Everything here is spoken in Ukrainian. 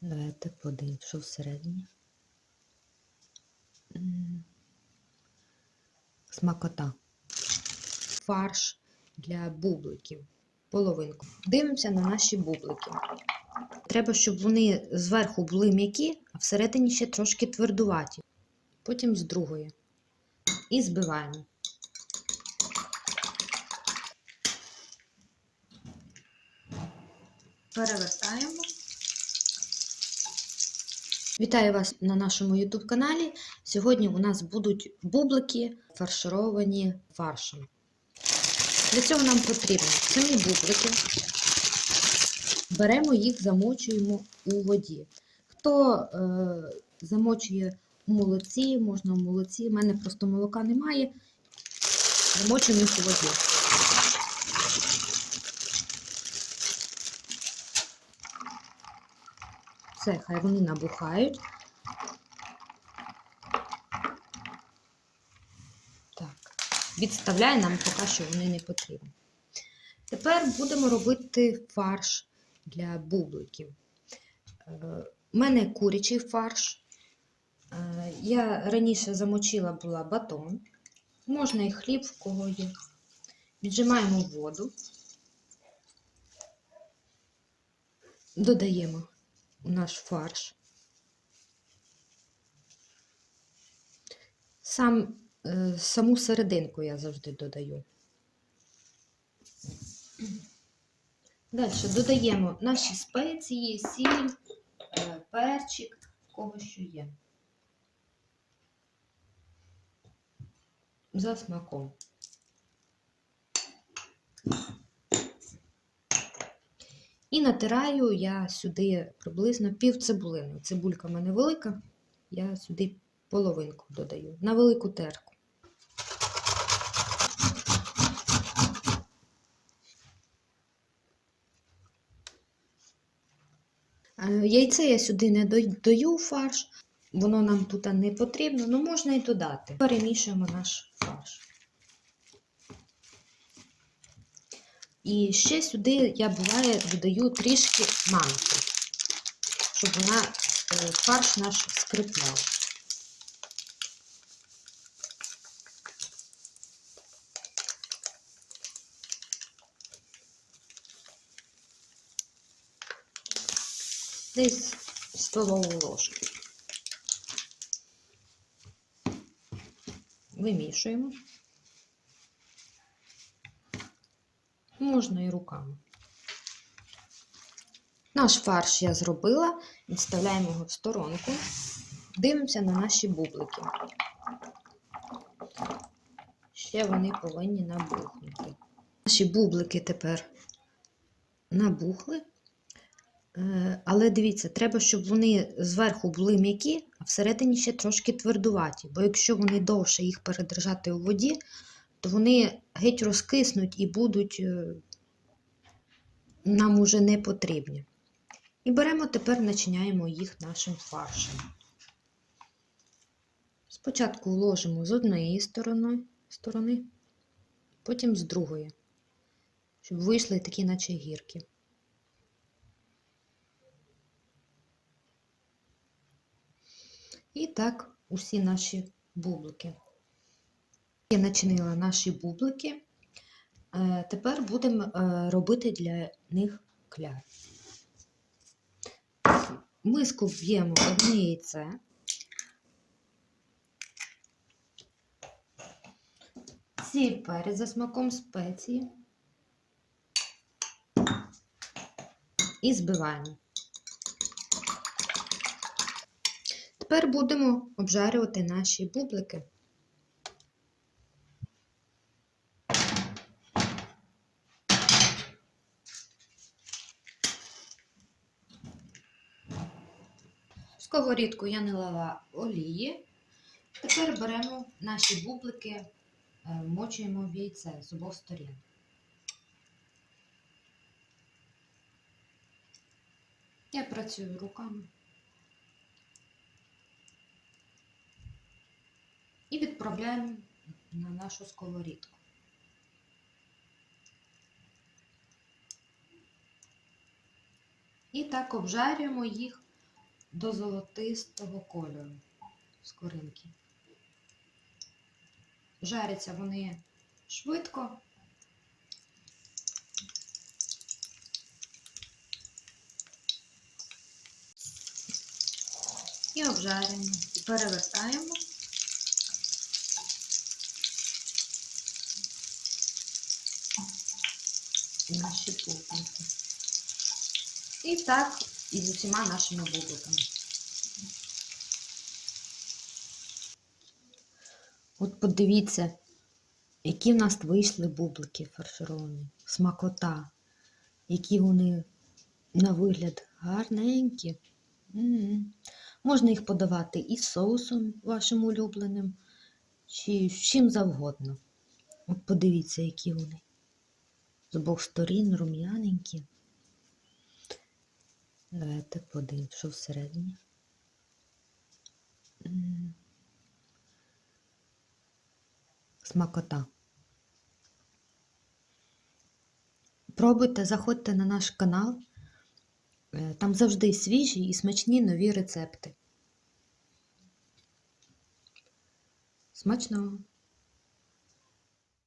Давайте подивимось, всередині. Смакота. Фарш для бубликів. Половинку. Дивимося на наші бублики. Треба, щоб вони зверху були м'які, а всередині ще трошки твердуваті. Потім з другої. І збиваємо. Перевертаємо. Вітаю вас на нашому YouTube каналі. Сьогодні у нас будуть бублики фаршировані фаршем. Для цього нам потрібно самі бублики. Беремо їх, замочуємо у воді. Хто е, замочує у молоці, можна у молоці. У мене просто молока немає. Замочуємо їх у воді. Все, хай вони набухають. Так, відставляю нам поки що вони не потрібні. Тепер будемо робити фарш для бубликів. Е, У мене курячий фарш. Е, Я раніше замочила була батон. Можна і хліб, в кого є. Віджимаємо воду. Додаємо наш фарш. Сам, е, саму серединку я завжди додаю. Далі додаємо наші спеції, сіль, е, перчик, кого що є. За смаком. І натираю я сюди приблизно пів цибулини. Цибулька в мене велика, я сюди половинку додаю на велику терку. Е, Яйце я сюди не додаю фарш, воно нам тут не потрібно, але можна і додати. Перемішуємо наш фарш. І ще сюди я буває додаю трішки манки, щоб вона е, фарш наш скрипляв. Десь столову ложку. Вимішуємо. Можна і руками. Наш фарш я зробила, відставляємо його в сторонку, дивимося на наші бублики. Ще вони повинні набухнути. Наші бублики тепер набухли. Е, Але дивіться, треба, щоб вони зверху були м'які, а всередині ще трошки твердуваті. Бо якщо вони довше їх передержати у воді, то вони геть розкиснуть і будуть е, нам уже не потрібні. І беремо тепер, начиняємо їх нашим фаршем. Спочатку вложимо з однієї сторони, сторони потім з другої, щоб вийшли такі, наче гірки. І так усі наші бублики. Я начинила наші бублики. Е, Тепер будемо е, робити для них кляр. Миску вб'ємо одне яйце. Сіль перець за смаком спеції. І збиваємо. Тепер будемо обжарювати наші бублики. Сковорідку я налила олії. Тепер беремо наші бублики, е, мочуємо в яйце з обох сторін. Я працюю руками. І відправляємо на нашу сковорідку. І так обжарюємо їх до золотистого кольору скоринки. Жаряться вони швидко. І обжарюємо. І перевертаємо. Наші бублики. І так і з усіма нашими бубликами. От подивіться, які в нас вийшли бублики фаршировані. Смакота, які вони на вигляд гарненькі. М. Можна їх подавати із соусом вашим улюбленим, чи з чим завгодно. От подивіться, які вони. З обох сторін рум'яненькі. Давайте подивимось, що всередині. Смакота. Пробуйте, заходьте на наш канал. Е, Там завжди свіжі і смачні нові рецепти. Смачного!